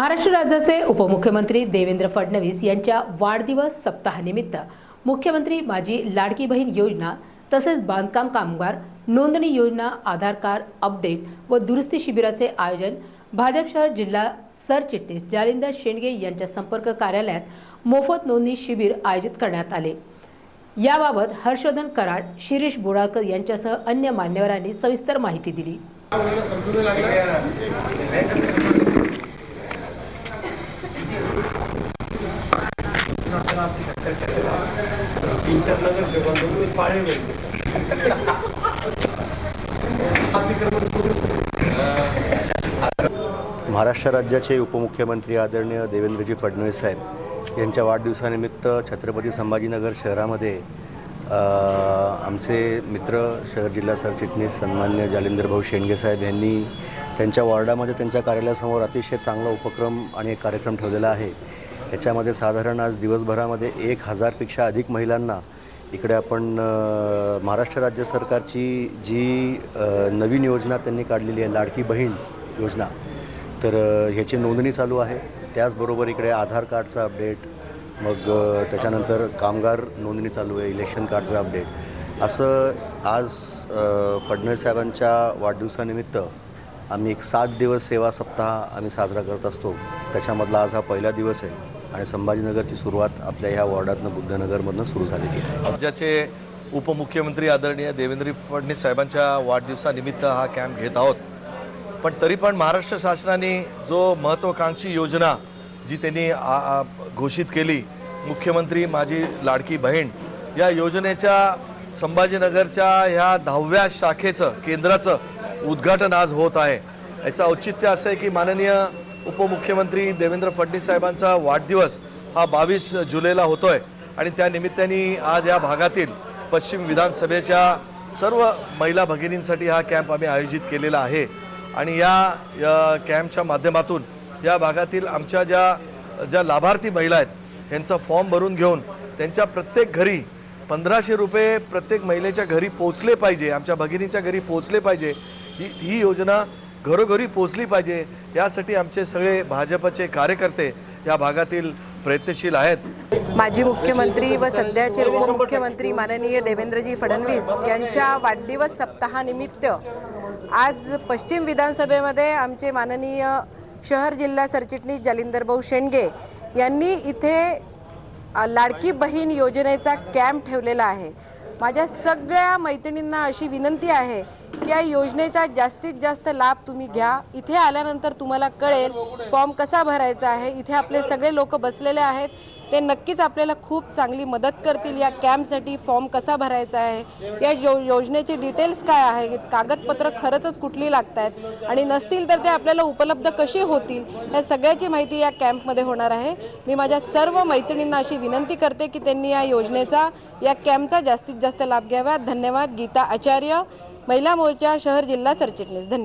महाराष्ट्र राज्याचे उपमुख्यमंत्री देवेंद्र फडणवीस यांच्या वाढदिवस सप्ताहानिमित्त मुख्यमंत्री माझी लाडकी बहीण योजना तसेच बांधकाम कामगार नोंदणी योजना आधार कार्ड अपडेट व दुरुस्ती शिबिराचे आयोजन भाजप शहर जिल्हा सरचिटणीस जालिंदर शेंडगे यांच्या संपर्क कार्यालयात मोफत नोंदणी शिबिर आयोजित करण्यात आले. याबाबत हर्षवर्धन कराड शिरीष बोराळकर यांच्यासह अन्य मान्यवरांनी सविस्तर माहिती दिली. तीन चार नगरचे महाराष्ट्र राज्याचे उपमुख्यमंत्री आदरणीय देवेंद्रजी फडणवीस साहेब यांच्या वाढदिवसानिमित्त छत्रपती संभाजीनगर शहरामध्ये आमचे मित्र शहर जिल्हा सरचिटणीस सन्मान्य जालिंदर भाऊ शेंडगे साहेब यांनी त्यांच्या वॉर्डामध्ये त्यांच्या कार्यालयासमोर अतिशय चांगला उपक्रम आणि एक कार्यक्रम ठेवलेला आहे. त्याच्यामध्ये साधारण आज दिवसभरामध्ये एक हजारपेक्षा अधिक महिलांना इकडे आपण महाराष्ट्र राज्य सरकारची जी नवीन योजना त्यांनी काढलेली आहे लाडकी बहीण योजना तर ह्याची नोंदणी चालू आहे. त्याचबरोबर इकडे आधार कार्डचा अपडेट मग त्याच्यानंतर कामगार नोंदणी चालू आहे इलेक्शन कार्डचं अपडेट. असं आज फडणवीस साहेबांच्या वाढदिवसानिमित्त आम्ही एक सात दिवस सेवा सप्ताह आम्ही साजरा करत असतो. त्याच्यामधला आज हा पहिला दिवस आहे आणि संभाजीनगरची सुरुवात आपल्या ह्या वॉर्डातनं बुद्धनगरमधनं सुरू झालेली आहे. राज्याचे उपमुख्यमंत्री आदरणीय देवेंद्र फडणवीस साहेबांच्या वाढदिवसानिमित्त हा कॅम्प घेत आहोत. पण तरी पण महाराष्ट्र शासनाने जो महत्त्वाकांक्षी योजना जी त्यांनी आ- घोषित केली मुख्यमंत्री माझी लाडकी बहीण या योजनेच्या संभाजीनगरच्या ह्या दहाव्या शाखेचं केंद्राचं उद्घाटन आज होत आहे. याचं औचित्य असं आहे की माननीय उपमुख्यमंत्री देवेंद्र फडणवीस साहेबांचा वाढदिवस हा बावीस जुलैला होतो आहे आणि त्या निमित्ताने आज या भागातील पश्चिम विधानसभेच्या सर्व महिला भगिनींसाठी हा कॅम्प आम्ही आयोजित केलेला आहे. आणि या या कॅम्पच्या माध्यमातून या भागातील आमच्या ज्या ज्या लाभार्थी महिला आहेत यांचा फॉर्म भरून घेऊन त्यांच्या प्रत्येक घरी पंधराशे रुपये प्रत्येक महिलेच्या घरी पोचले पाहिजे आमच्या भगिनींच्या घरी पोचले पाहिजे ही ही योजना घरोघरी पोचली पाहिजे. यासाठी आमचे सगळे भाजपचे कार्यकर्ते या भागातील प्रयत्नशील आहेत. माजी मुख्यमंत्री व सध्याचे उपमुख्यमंत्री माननीय देवेंद्रजी फडणवीस यांच्या वाढदिवस सप्ताहानिमित्त आज पश्चिम विधानसभेमध्ये आमचे माननीय शहर जिल्हा सरचिटणीस जालिंदर भाऊ शेंडगे यांनी इथे लाडकी बहीण योजनेचा कॅम्प ठेवलेला आहे. माझ्या सगळ्या मैत्रिणींना अशी विनंती आहे की या योजनेचा जास्तीत जास्त लाभ तुम्ही घ्या. इथे आल्यानंतर तुम्हाला कळेल फॉर्म कसा भरायचा आहे. इथे आपले सगळे लोक बसलेले आहेत. ते नक्कीच आपल्याला खूप चांगली मदत करतील. या कॅम्पसाठी फॉर्म कसा भरायचा आहे. या यो योजनेचे डिटेल्स काय आहे कागदपत्र खरंचच कुठली लागत आहेत आणि नसतील तर ते आपल्याला उपलब्ध कशी होतील? या सगळ्याची माहिती या कॅम्पमध्ये होणार आहे. मी माझ्या सर्व मैत्रिणींना अशी विनंती करते की त्यांनी या योजनेचा या कॅम्पचा जास्तीत जास्त लाभ घ्यावा. धन्यवाद. गीता आचार्य. महिला मोर्चा शहर जिल्हा सरचिटणीस. धन्यवाद.